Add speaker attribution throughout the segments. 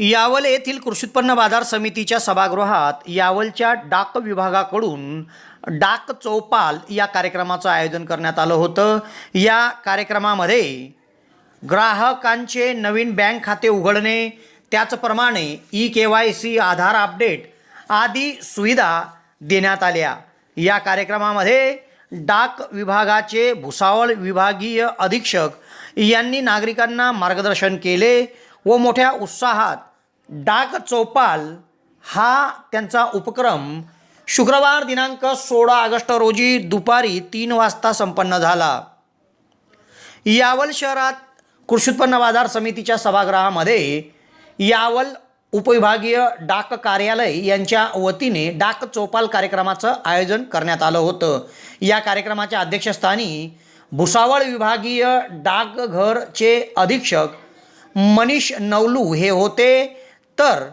Speaker 1: यावल येथील कृषी उत्पन्न बाजार समितीच्या सभागृहात यावलच्या डाक विभागाकडून डाक चौपाल या कार्यक्रमाचं आयोजन करण्यात आलं होतं. या कार्यक्रमामध्ये ग्राहकांचे नवीन बँक खाते उघडणे त्याचप्रमाणे E K Y C Aadhaar update आदी सुविधा देण्यात आल्या. या कार्यक्रमामध्ये डाक विभागाचे भुसावळ विभागीय अधीक्षक यांनी नागरिकांना मार्गदर्शन केले व मोठ्या उत्साहात डाक चौपाल हा त्यांचा उपक्रम शुक्रवार दिनांक सोळा ऑगस्ट रोजी दुपारी तीन वाजता संपन्न झाला. यावल शहरात कृषी उत्पन्न बाजार समितीच्या सभागृहामध्ये यावल उपविभागीय डाक कार्यालय यांच्या वतीने डाक चौपाल कार्यक्रमाचं आयोजन करण्यात आलं होतं. या कार्यक्रमाच्या अध्यक्षस्थानी भुसावळ विभागीय डाकघरचे अधीक्षक मनीष नवलू हे होते. तर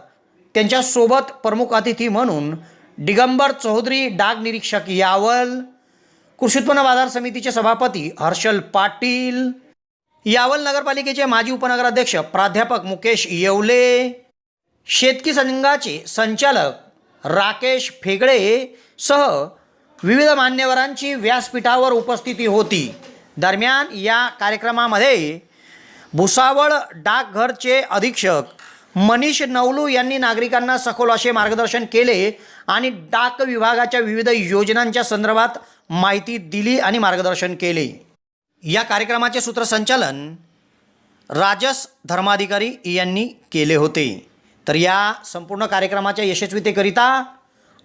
Speaker 1: त्यांच्यासोबत प्रमुख अतिथी म्हणून दिगंबर चौधरी डाक निरीक्षक यावल कृषी उत्पन्न बाजार समितीचे सभापती हर्षल पाटील यावल नगरपालिकेचे माजी उपनगराध्यक्ष प्राध्यापक मुकेश येवले शेतकी संघाचे संचालक राकेश फेगळे सह विविध मान्यवरांची व्यासपीठावर उपस्थिती होती. दरम्यान या कार्यक्रमामध्ये भुसावळ डाकघरचे अधीक्षक मनीष नवलू यांनी नागरिकांना सखोल असे मार्गदर्शन केले आणि डाक विभागाच्या विविध योजनांच्या संदर्भात माहिती दिली आणि मार्गदर्शन केले. या कार्यक्रमाचे सूत्रसंचालन राजस धर्माधिकारी यांनी केले होते. तर या संपूर्ण कार्यक्रमाच्या यशस्वीतेकरिता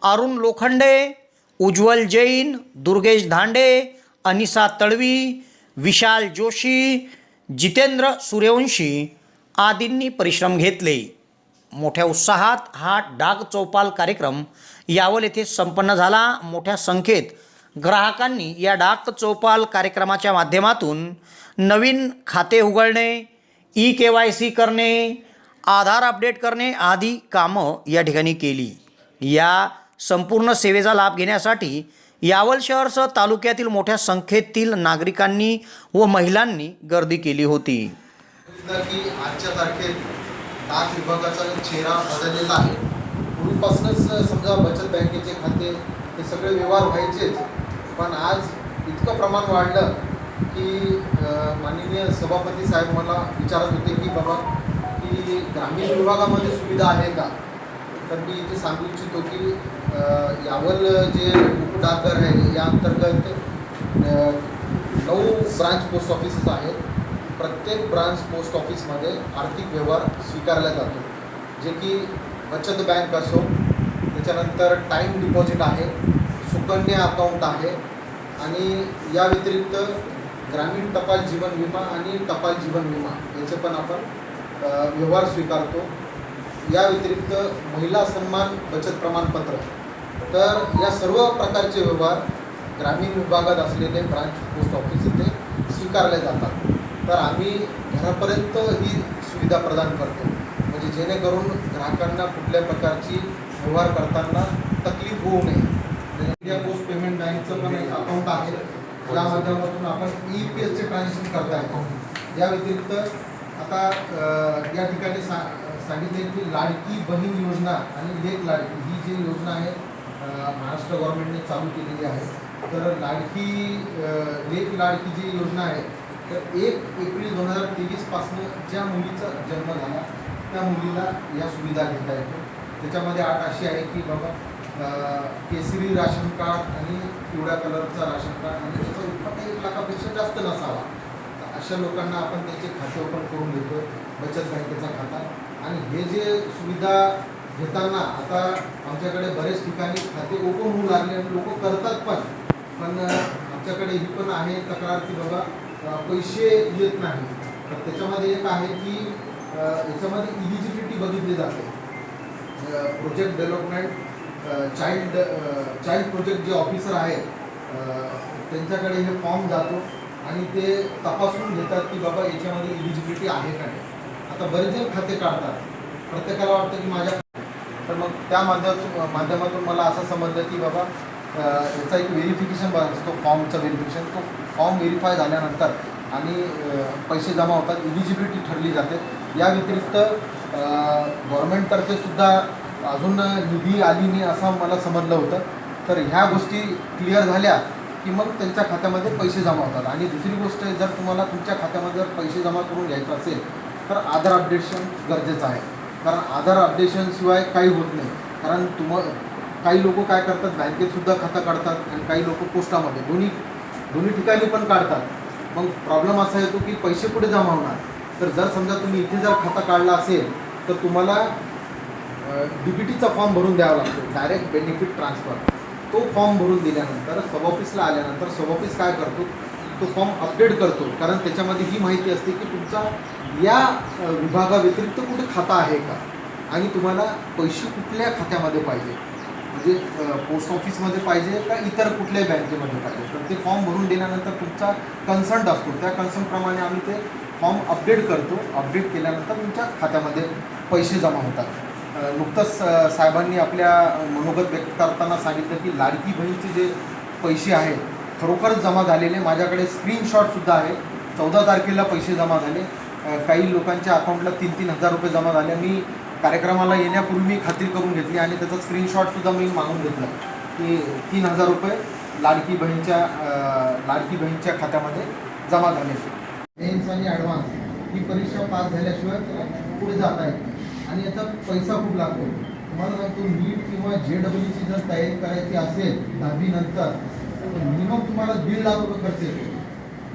Speaker 1: अरुण लोखंडे उज्ज्वल जैन दुर्गेश धांडे अनिसा तळवी विशाल जोशी जितेंद्र सूर्यवंशी आदींनी परिश्रम घेतले. मोठ्या उत्साहात हा डाक चौपाल कार्यक्रम यावल येथे संपन्न झाला. मोठ्या संख्येत ग्राहकांनी या डाक चौपाल कार्यक्रमाच्या माध्यमातून नवीन खाते उघडणे ई के वाय सी करणे आधार अपडेट करणे आदी कामं या ठिकाणी केली. या संपूर्ण सेवेचा लाभ घेण्यासाठी यावल शहरसह तालुक्यातील मोठ्या संख्येतील नागरिकांनी व महिलांनी गर्दी केली होती.
Speaker 2: की आजच्या तारखेत डाक विभागाचा चेहरा बदललेला आहे. पूर्वीपासूनच समजा बचत बँकेचे खाते हे सगळे व्यवहार व्हायचेच. पण आज इतकं प्रमाण वाढलं की माननीय सभापती साहेब मला विचारत होते की बाबा की ग्रामीण विभागामध्ये सुविधा आहे का? तर मी इथे सांगू इच्छितो की यावल जे डाकघर आहे या अंतर्गत नऊ ब्रांच पोस्ट ऑफिसेस आहेत. प्रत्येक ब्रांच पोस्ट ऑफिसमध्ये आर्थिक व्यवहार स्वीकारला जातो. जे की बचत बँक असो त्याच्यानंतर टाईम डिपॉझिट आहे सुकन्या अकाउंट आहे आणि या व्यतिरिक्त ग्रामीण टपाल जीवन विमा आणि टपाल जीवन विमा याचे पण आपण व्यवहार स्वीकारतो. या व्यतिरिक्त महिला सन्मान बचत प्रमाणपत्र. तर या सर्व प्रकारचे व्यवहार ग्रामीण विभागात असलेले ब्रांच पोस्ट ऑफिस इथे स्वीकारले जातात. तर आम्ही घरापर्यंत ही सुविधा प्रदान करतो. म्हणजे जेणेकरून ग्राहकांना कुठल्या प्रकारची व्यवहार करताना तकलीफ होऊ नये. इंडिया पोस्ट पेमेंट बँकचं पण एक अकाउंट आहे. या माध्यमातून आपण ई पी एसचे ट्रान्झॅक्शन करता येतो या व्यतिरिक्त आता या ठिकाणी सा सांगितले की लाडकी बहीण योजना आणि लेख लाडकी ही जी योजना आहे महाराष्ट्र गव्हर्नमेंटने चालू केलेली आहे. तर लाडकी लेक लेख लाडकी जी योजना आहे तर एक एप्रिल दोन हजार तेवीसपासनं ज्या मुलीचा जन्म झाला त्या मुलीला या सुविधा घेता येतो. त्याच्यामध्ये अट अशी आहे की बाबा केसरी राशन कार्ड आणि पिवळ्या कलरचा राशन कार्ड आणि त्याचं उत्पन्न एक लाखापेक्षा जास्त नसावा. तर अशा लोकांना आपण त्याचे खाते ओपन करून देतो बचत बँकेचा खाता. आणि हे जे सुविधा घेताना आता आमच्याकडे बरेच ठिकाणी खाते ओपन होऊ लागले आणि लोक करतात पण पण आमच्याकडे ही पण आहे तक्रार की बाबा पैसे येत नाही. तर त्याच्यामध्ये एक आहे की याच्यामध्ये इलिजिबिलिटी बघितली जाते. Project development child child project जे ऑफिसर आहेत त्यांच्याकडे हे फॉर्म जातो आणि ते तपासून घेतात की बाबा याच्यामध्ये इलिजिबिलिटी आहे का नाही. आता बरेच जण खाते काढतात. प्रत्येकाला वाटतं की माझ्या तर मग त्या माध्यमातून माध्यमातून मला असं समजलं की बाबा याचा एक व्हेरिफिकेशन असतो फॉर्मचं व्हेरिफिकेशन तो फॉर्म व्हेरीफाय झाल्यानंतर आणि पैसे जमा होतात इलिजिबिलिटी ठरली जाते. या व्यतिरिक्त गव्हर्मेंटतर्फेसुद्धा अजून निधी आली नाही असं मला समजलं होतं. तर ह्या गोष्टी क्लिअर झाल्या की मग त्यांच्या खात्यामध्ये पैसे जमा होतात. आणि दुसरी गोष्ट जर तुम्हाला तुमच्या खात्यामध्ये जर पैसे जमा करून घ्यायचं असेल तर आधार अपडेशन गरजेचं आहे. कारण आधार अपडेशनशिवाय काही होत नाही. कारण तुम काही लोक काय करतात बँकेत सुद्धा खातं काढतात आणि काही लोक पोस्टामध्ये. दोन्ही दोन्ही ठिकाणी पण काढतात. मग प्रॉब्लेम असा येतो की पैसे कुठे जमा होणार? तर जर समजा तुम्ही इथे जर खाता काढला असेल तर तुम्हाला डी टीचा फॉर्म भरून द्यावा लागतो. डायरेक्ट बेनिफिट ट्रान्सफर तो फॉर्म भरून दिल्यानंतर सब ऑफिसला आल्यानंतर सब ऑफिस काय करतो? तो फॉर्म अपडेट करतो. कारण त्याच्यामध्ये ही माहिती असते की तुमचा या विभागाव्यतिरिक्त कुठे खाता आहे का? आणि तुम्हाला पैसे कुठल्या खात्यामध्ये पाहिजे? म्हणजे पोस्ट ऑफिसमध्ये पाहिजे का इतर कुठल्याही बँकेमध्ये पाहिजे? तर ते फॉर्म भरून दिल्यानंतर तुमचा कन्सर्ट असतो. त्या कन्सर्टप्रमाणे आम्ही ते फॉर्म अपडेट करतो. अपडेट केल्यानंतर तुमच्या खात्यामध्ये पैसे जमा होतात. नुकतंच साहेबांनी आपल्या मनोगत व्यक्त करताना सांगितलं की लाडकी बहीणचे जे पैसे आहेत खरोखरच जमा झालेले. माझ्याकडे स्क्रीनशॉटसुद्धा आहे. चौदा तारखेला पैसे जमा झाले. काही लोकांच्या अकाउंटला तीन तीन हजार रुपये जमा झाले. मी कार्यक्रमाला येण्यापूर्वी मी खात्री करून घेतली आणि त्याचा स्क्रीनशॉटसुद्धा मी मागून घेतला की तीन हजार रुपये लाडकी बहीणच्या लाडकी बहीणच्या खात्यामध्ये जमा झाले. मेन्स आणि ॲडव्हान्स ही परीक्षा पास झाल्याशिवाय पुढे जाता येत आणि याचा पैसा खूप लागतो. तुम्हाला सांगतो नीट किंवा जे डब्ल्यूची जर तयारी करायची असेल दहावीनंतर मिनिमम तुम्हाला दीड लाख रुपये खर्च येतो.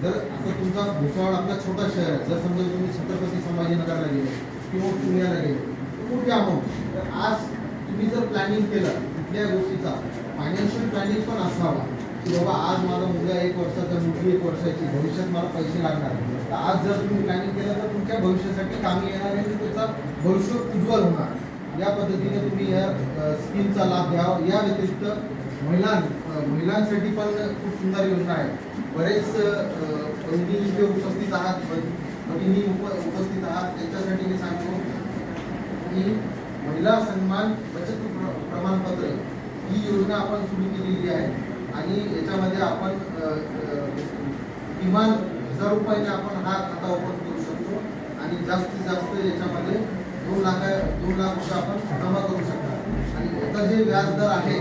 Speaker 2: जर आता तुमचा भुसावळ आपला छोटा शहर आहे जर समजा तुम्ही छत्रपती संभाजीनगरला गेले किंवा पुण्याला गेले मोठी अमाऊंट तर आज तुम्ही जर प्लॅनिंग केलं कुठल्या गोष्टीचा फायनान्शियल प्लॅनिंग पण असावा. की बाबा आज माझा मुलगा एक वर्षाचा मुलगी एक वर्षाची भविष्यात मला पैसे लागणार तर आज जर तुम्ही प्लॅनिंग केलं तर तुमच्या भविष्यासाठी कामी येणार आहे त्याचा भविष्य उज्ज्वल होणार. या पद्धतीने तुम्ही या स्कीमचा लाभ घ्यावा. या व्यतिरिक्त महिलां महिलांसाठी पण खूप सुंदर योजना आहे. बरेच अ, इथे उपस्थित आहात. ब- उप उपस्थित आहात. त्याच्यासाठी मी सांगतो की महिला सन्मान बचत प्र- प्रमाणपत्र ही योजना आपण सुरू केलेली आहे. आणि याच्यामध्ये आपण किमान हजार रुपयाने आपण हा खाता ओपन करू शकतो. आणि जास्तीत जास्त याच्यामध्ये दोन लाख दोन लाख रुपये आपण जमा करू शकतो. आणि याचा जे व्याजदर आहे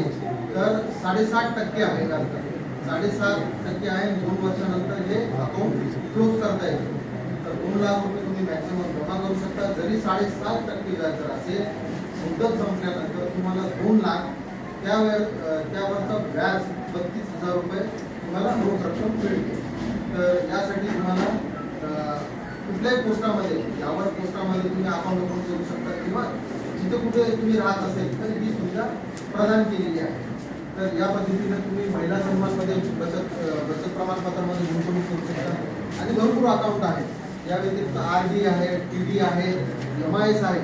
Speaker 2: तर साडेसात टक्के आहे व्याजदर. साडेसात टक्के आहे. दोन वर्षानंतर हे अकाउंट क्लोज करता येतो तर दोन लाख रुपये तुम्ही मॅक्सिमम जमा करू शकता. जरी साडेसात टक्के व्याजदर असेल मुदत संपल्यानंतर तुम्हाला दोन लाख त्यावर त्यावरचा व्याज बत्तीस हजार रुपये तुम्हाला रोख रक्कम मिळते. तर यासाठी तुम्हाला कुठल्याही पोस्टामध्ये यावर पोस्टामध्ये तुम्ही अकाउंट ओपन करू शकता किंवा जिथे कुठे तुम्ही राहत असेल तर ही सुविधा प्रदान केलेली आहे. तर या पद्धतीने तुम्ही महिला सन्मानमध्ये बचत बचत प्रमाणपत्रामध्ये गुंतवणूक करू शकता. आणि भरपूर अकाउंट आहेत. या व्यतिरिक्त आर डी आहे टी डी आहे एम आय एस आहे.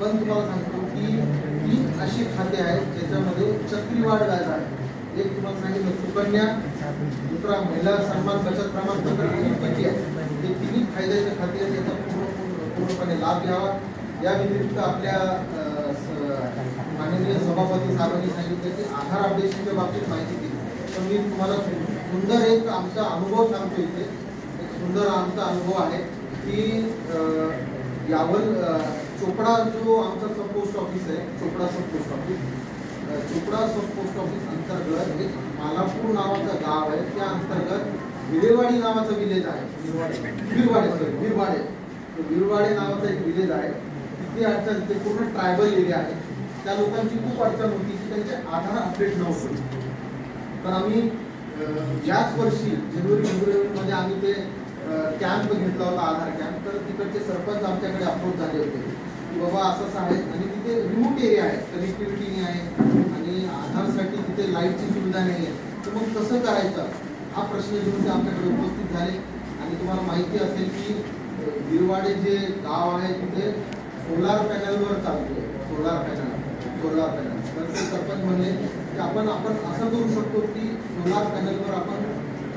Speaker 2: पण तुम्हाला सांगतो की तीन अशी खाते आहेत ज्याच्यामध्ये चक्रीवाढ व्याज आहे. एक तुम्हाला सांगितलं सुकन्या दुसरा महिला सन्मान बचत प्रमाणपत्र आणि पीटी आहे. हे तिन्ही फायद्याचे खाते आहेत याचा पूर्ण पूर्णपणे लाभ घ्यावा. या व्यतिरिक्त आपल्या स- माननीय सभापती साहेबांनी सांगितलं की आधार अपडेशनच्या बाबतीत माहिती दिली. तर मी तुम्हाला सुंदर एक आमचा अनुभव सांगतो इथे. एक सुंदर आमचा अनुभव आहे. की यावर चोपडा जो आमचा सब पोस्ट ऑफिस आहे Chopda sub post office Chopda sub post office अंतर्गत एक मालापूर नावाचं गाव आहे. त्या अंतर्गत विरेवाडी नावाचं विलेज आहे. बिरवाडे सॉरी बिरवाडे बिरवाडे नावाचं नावाचा एक विलेज आहे. तिथे अडचण ते पूर्ण ट्रायबल एरिया आहे. त्या लोकांची खूप अडचण होती की त्यांचे आधार अपडेट नव्हते. तर आम्ही याच वर्षी जानेवारी फेब्रुवारीमध्ये आम्ही ते कॅम्प घेतला होता आधार कॅम्प. तर तिकडचे सरपंच आमच्याकडे अप्रोच झाले होते. की बाबा असं असं आहे. आणि तिथे रिमोट एरिया आहे. कनेक्टिव्हिटी नाही आहे. आणि आधारसाठी तिथे लाईटची सुविधा नाही आहे. तर मग कसं करायचं? हा प्रश्न घेऊन ते आमच्याकडे उपस्थित झाले. आणि तुम्हाला माहिती असेल की अ, बिरवाडे जे गाव आहे तिथे सोलार पॅनलवर चालते. सोलार पॅनल सोलार पॅनल तर ते सरपंच म्हणले की आपण आपण असं करू शकतो की सोलार पॅनलवर आपण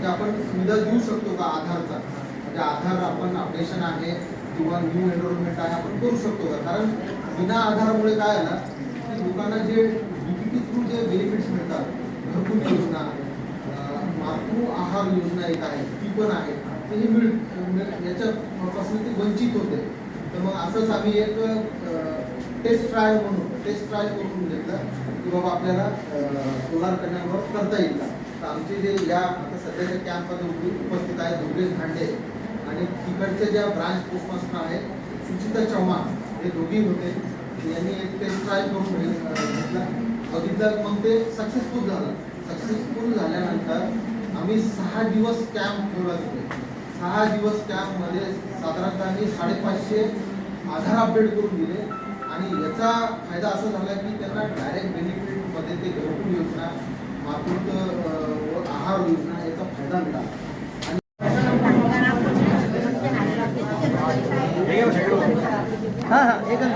Speaker 2: ते आपण सुविधा देऊ शकतो का आधारचा? म्हणजे आधार आपण अपडेशन आहे किंवा न्यू एनरोलमेंट आहे आपण करू शकतो का? कारण बिना आधारमुळे काय आला की लोकांना जे डीपीटी थ्रू जे बेनिफिट्स मिळतात घरकुल योजना मातृ आहार योजना एक आहे ती पण आहे तर हे मिळ याच्यापासून ते वंचित होते. तर मग असंच आम्ही एक टेस्ट ट्रायल म्हणून टेस्ट ट्रायल करून घेतलं की बाबा आपल्याला सोलार पॅनलवर करता येईल का? आमचे जे या आता सध्याच्या कॅम्पमध्ये उपस्थित आहेत दुर्गेश भांडे आणि तिकडचे ज्या ब्रांच पोस्टमास्टर आहेत सुचिता चव्हाण हे दोघी होते. यांनी एक टेस्ट ट्राय करून घेतला बघितलं मग ते सक्सेसफुल झालं. सक्सेसफुल झाल्यानंतर आम्ही सहा दिवस कॅम्प ठेवला तिथे. सहा दिवस कॅम्पमध्ये साधारणतः आम्ही साडेपाचशे आधार अपडेट करून दिले. आणि याचा फायदा असा झाला की त्यांना डायरेक्ट बेनिफिटमध्ये ते घरकुल योजना मातृत्व अं, व आहार योजना याचा फायदा मिळाला.
Speaker 1: हां हां एकच